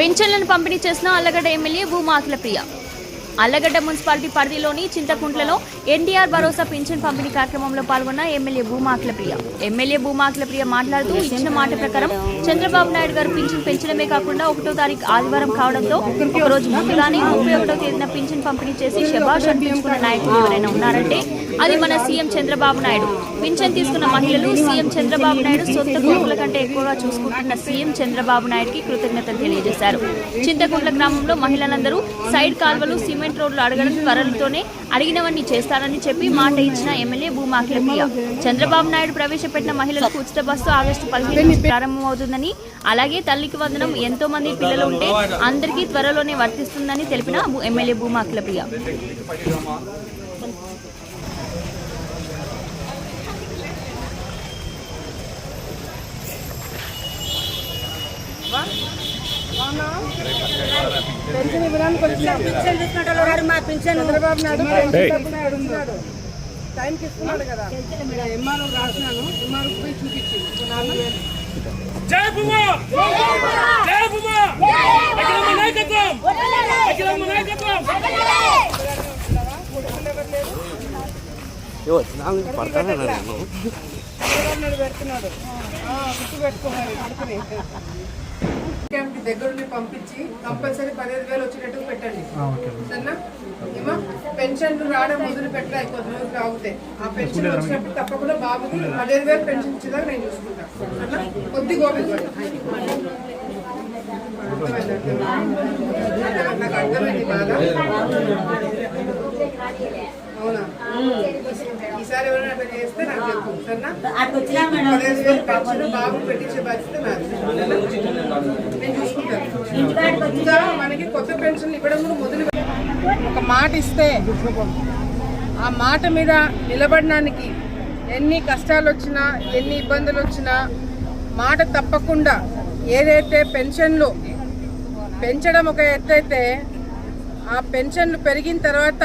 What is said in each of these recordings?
పెన్షన్లను పంపిణీ చేసిన అల్లగడ్డ ఎమ్మెల్యే భూమా ప్రియ అల్లగడ్డ మున్సిపాలిటీ పరిధిలోని చింతకుంట్లలో ఎన్డీఆర్ భరోసా పింఛన్ పంపిణీ కార్యక్రమంలో పాల్గొన్న ఎమ్మెల్యే భూమా ప్రియ ఎమ్మెల్యే భూమాకుల ప్రియ మాట్లాడుతూ ఇచ్చిన మాట ప్రకారం చంద్రబాబు నాయుడు గారు పింఛన్ పెంచడమే కాకుండా ఒకటో తారీఖు ఆదివారం కావడంతో ఒక రోజు ముందుగానే ముప్పై ఒకటో తేదీన పింఛన్ పంపిణీ చేసి శబాష్ అనిపించుకున్న నాయకులు ఎవరైనా ఉన్నారంటే అది మన సీఎం చంద్రబాబు నాయుడు. పింఛన్ తీసుకున్న మహిళలు సీఎం చంద్రబాబు నాయుడు సొంత కొడుకుల కంటే ఎక్కువగా చూసుకుంటున్న సీఎం చంద్రబాబు నాయుడుకి కృతజ్ఞతలు తెలియజేశారు. చింతకుంట్ల గ్రామంలో మహిళలందరూ సైడ్ కాల్వలు సిమెంట్ రోడ్లు అడగడం త్వరలతోనే అడిగినవన్నీ చేస్తారు చేస్తారని చెప్పి మాట ఇచ్చిన ఎమ్మెల్యే భూమాఖిల ప్రియ చంద్రబాబు నాయుడు ప్రవేశపెట్టిన మహిళలకు ఉచిత బస్సు ఆగస్టు పదిహేను ప్రారంభమవుతుందని అలాగే తల్లికి వందనం ఎంతో మంది పిల్లలు ఉంటే అందరికీ త్వరలోనే వర్తిస్తుందని తెలిపిన ఎమ్మెల్యే భూమాఖిల ప్రియ పెన్షన్ ఇవ్వడానికి మా చంద్రబాబు నాయుడు పెన్షన్ డబ్బులు అడుగుతున్నాడు టైంకి ఇస్తున్నాడు కదా. ఎంఆర్ఓ రాసినాను. ఎంఆర్ఓ పోయి చూపించింది నాలుగు వేలు జై భూమా! జై భూమా! అఖిలమ్మ నాయకత్వం! అఖిలమ్మ నాయకత్వం! చంద్రబాబు పెడుతున్నాడు? గుర్తు దగ్గరుండి పంపించి కంపల్సరీ పదిహేను వేలు వచ్చేటట్టు పెట్టండి. సరేనా? ఏమో? పెన్షన్లు రావడం మొదలు పెట్టలే కొద్ది రోజులు ఆగితే. ఆ పెన్షన్ వచ్చినప్పుడు తప్పకుండా బాబుకి పదిహేను వేలు పెన్షన్ ఇచ్చేదాకా నేను చూసుకుంటాను సరేనా? కొద్ది పట్టు. అర్థమైందా? అర్థమైందా? నాకు అర్థమైంది బాధ? అవునా? ఈసారి ఎవరైనా అట్లా చేస్తే నాకు చెప్పు సరేనా? వేలు పెన్షన్ బాబు పెట్టించే బాధ్యత నేను చూసుకుంటాను. ఇంకా మనకి కొత్త పెన్షన్ ఇవ్వడం కూడా మొదలు ఒక మాట ఇస్తే ఆ మాట మీద నిలబడడానికి ఎన్ని కష్టాలు వచ్చినా ఎన్ని ఇబ్బందులు వచ్చినా మాట తప్పకుండా ఏదైతే పెన్షన్లు పెంచడం ఒక ఎత్తైతే ఆ పెన్షన్లు పెరిగిన తర్వాత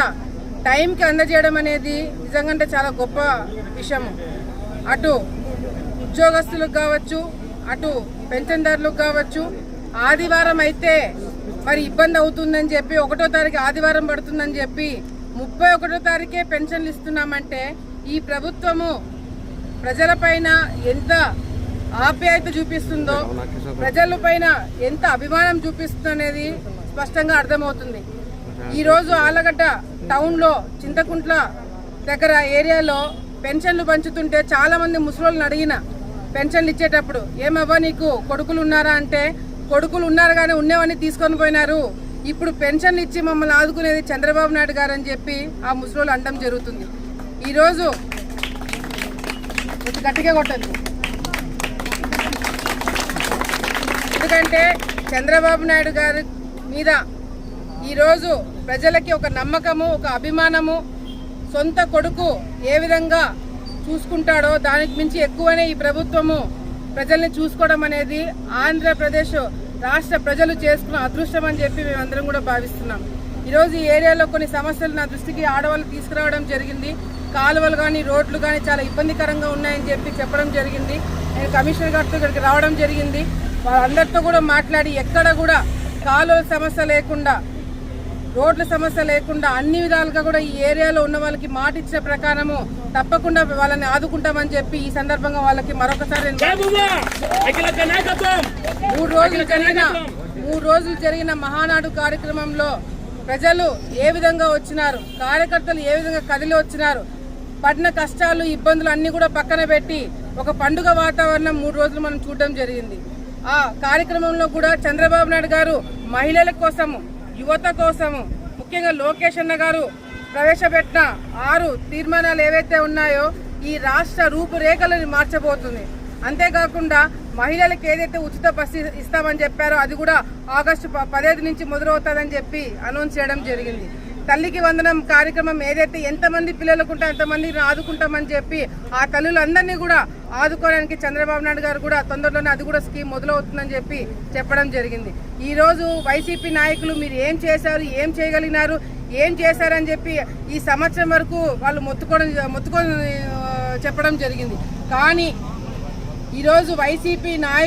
టైంకి అందజేయడం అనేది నిజంగా చాలా గొప్ప విషయము. అటు ఉద్యోగస్తులకు కావచ్చు అటు పెన్షన్దారులకు కావచ్చు ఆదివారం అయితే మరి ఇబ్బంది అవుతుందని చెప్పి ఒకటో తారీఖు ఆదివారం పడుతుందని చెప్పి ముప్పై ఒకటో తారీఖే పెన్షన్లు ఇస్తున్నామంటే ఈ ప్రభుత్వము ప్రజలపైన ఎంత ఆప్యాయత చూపిస్తుందో ప్రజల పైన ఎంత అభిమానం చూపిస్తుందో అనేది స్పష్టంగా అర్థమవుతుంది. ఈరోజు ఆలగడ్డ టౌన్లో చింతకుంట్ల దగ్గర ఏరియాలో పెన్షన్లు పంచుతుంటే చాలామంది ముసలోళ్ళని అడిగిన పెన్షన్లు ఇచ్చేటప్పుడు ఏమవ్వా నీకు కొడుకులు ఉన్నారా? అంటే కొడుకులు ఉన్నారు కానీ ఉన్నవన్నీ తీసుకొని పోయినారు. ఇప్పుడు పెన్షన్లు ఇచ్చి మమ్మల్ని ఆదుకునేది చంద్రబాబు నాయుడు గారు అని చెప్పి ఆ ముసలోళ్ళు అనడం జరుగుతుంది. ఈరోజు గట్టిగా కొట్టదు ఎందుకంటే చంద్రబాబు నాయుడు గారి మీద ఈరోజు ప్రజలకి ఒక నమ్మకము ఒక అభిమానము సొంత కొడుకు ఏ విధంగా చూసుకుంటాడో దానికి మించి ఎక్కువనే ఈ ప్రభుత్వము ప్రజల్ని చూసుకోవడం అనేది ఆంధ్రప్రదేశ్ రాష్ట్ర ప్రజలు చేసుకున్న అదృష్టం అని చెప్పి మేమందరం కూడా భావిస్తున్నాం. ఈరోజు ఈ ఏరియాలో కొన్ని సమస్యలు నా దృష్టికి ఆడవాళ్ళు తీసుకురావడం జరిగింది. కాలువలు కానీ రోడ్లు కానీ చాలా ఇబ్బందికరంగా ఉన్నాయని చెప్పి చెప్పడం జరిగింది. నేను కమిషనర్ గారితో ఇక్కడికి రావడం జరిగింది. వాళ్ళందరితో కూడా మాట్లాడి ఎక్కడ కూడా కాలువల సమస్య లేకుండా రోడ్ల సమస్య లేకుండా అన్ని విధాలుగా కూడా ఈ ఏరియాలో ఉన్న వాళ్ళకి మాట ఇచ్చిన ప్రకారము తప్పకుండా వాళ్ళని ఆదుకుంటామని చెప్పి ఈ సందర్భంగా వాళ్ళకి మరొకసారి మూడు రోజులు జరిగిన మూడు రోజులు జరిగిన మహానాడు కార్యక్రమంలో ప్రజలు ఏ విధంగా వచ్చినారు? కార్యకర్తలు ఏ విధంగా కదిలి వచ్చినారు? పడిన కష్టాలు ఇబ్బందులు అన్ని కూడా పక్కన పెట్టి ఒక పండుగ వాతావరణం మూడు రోజులు మనం చూడడం జరిగింది. ఆ కార్యక్రమంలో కూడా చంద్రబాబు నాయుడు గారు మహిళల కోసము యువత కోసము. ముఖ్యంగా లోకేష్ అన్న గారు ప్రవేశపెట్టిన ఆరు తీర్మానాలు ఏవైతే ఉన్నాయో ఈ రాష్ట్ర రూపురేఖలను మార్చబోతుంది. అంతేకాకుండా మహిళలకు ఏదైతే ఉచిత బస్సు ఇస్తామని చెప్పారో అది కూడా ఆగస్టు ప- నుంచి మొదలవుతుందని చెప్పి అనౌన్స్ చేయడం జరిగింది. తల్లికి వందనం కార్యక్రమం ఏదైతే ఎంతమంది పిల్లలకు ఉంటే అంతమందిని ఆదుకుంటామని చెప్పి ఆ తల్లులందరినీ కూడా ఆదుకోవడానికి చంద్రబాబు నాయుడు గారు కూడా తొందరలోనే అది కూడా స్కీమ్ మొదలవుతుందని చెప్పి చెప్పడం జరిగింది. ఈరోజు వైసీపీ నాయకులు మీరు ఏం చేశారు ఏం చేయగలిగినారు ఏం చేశారని చెప్పి ఈ సంవత్సరం వరకు వాళ్ళు మొత్తుకోవడం మొత్తుకొని చెప్పడం జరిగింది. కానీ ఈరోజు వైసీపీ నాయకులు